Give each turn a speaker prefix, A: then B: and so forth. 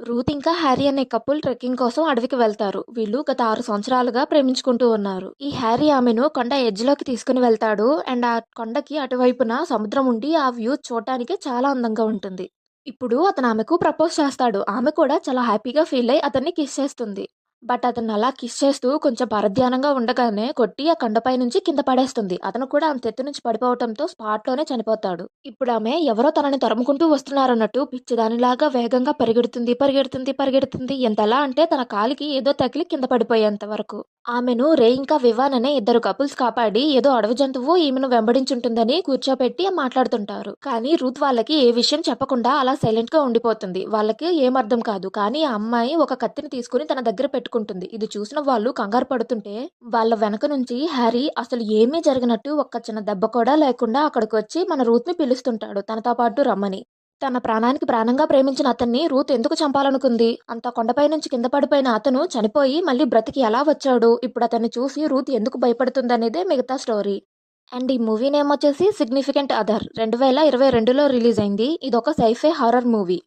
A: Ruth ఇంకా Harry అనే couple trekking కోసం అడవికి వెళ్తారు. వీళ్ళు గత ఆరు సంవత్సరాలుగా ప్రేమించుకుంటూ ఉన్నారు. ఈ హ్యారీ ఆమెను కొండ ఎడ్జ్లోకి తీసుకుని వెళ్తాడు. అండ్ ఆ కొండకి అటువైపున సముద్రం ఉండి ఆ వ్యూ చూడటానికి చాలా అందంగా ఉంటుంది. ఇప్పుడు అతను ఆమెకు ప్రపోజ్ చేస్తాడు. ఆమె కూడా చాలా హ్యాపీగా ఫీల్ అయ్యి అతన్ని కిస్ చేస్తుంది. బట్ అతను అలా కిస్ చేస్తూ కొంచెం పరధ్యానంగా ఉండగానే కొట్టి ఆ కండపై నుంచి కింద పడేస్తుంది. అతను కూడా ఆమె తెత్తు నుంచి పడిపోవడంతో స్పాట్లోనే చనిపోతాడు. ఇప్పుడు ఆమె ఎవరో తనని తరుముకుంటూ వస్తున్నారన్నట్టు పిచ్చిదానిలాగా వేగంగా పరిగెడుతుంది పరిగెడుతుంది పరిగెడుతుంది. ఎంతలా అంటే తన కాలికి ఏదో తగిలి కింద పడిపోయేంత వరకు. ఆమెను రే ఇంకా వివాన్ అనే ఇద్దరు కపుల్స్ కాపాడి ఏదో అడవి జంతువు ఈమెను వెంబడించుంటుందని కూర్చోపెట్టి మాట్లాడుతుంటారు. కానీ రూత్ వాళ్ళకి ఏ విషయం చెప్పకుండా అలా సైలెంట్గా ఉండిపోతుంది. వాళ్ళకి ఏం అర్థం కాదు. కానీ ఆ అమ్మాయి ఒక కత్తిని తీసుకుని తన దగ్గర పెట్టుకుంటుంది. ఇది చూసిన వాళ్ళు కంగారు పడుతుంటే వాళ్ళ వెనక నుంచి హ్యారీ అసలు ఏమీ జరిగినట్టు ఒక్క చిన్న దెబ్బ కూడా లేకుండా అక్కడికి వచ్చి మన రూత్ని పిలుస్తుంటాడు. తనతో పాటు రమ్మని. తన ప్రాణానికి ప్రాణంగా ప్రేమించిన అతన్ని రూత్ ఎందుకు చంపాలనుకుంది? అంత కొండపై నుంచి కింద పడిపోయిన అతను చనిపోయి మళ్ళీ బ్రతికి ఎలా వచ్చాడు? ఇప్పుడు అతన్ని చూసి రూత్ ఎందుకు భయపడుతుందనేదే మిగతా స్టోరీ. అండ్ ఈ మూవీ నేమ్ వచ్చేసి సిగ్నిఫికెంట్ అదర్. రెండు వేల ఇరవై రెండులో రిలీజ్ అయింది. ఇది ఒక సైఫే హారర్ మూవీ.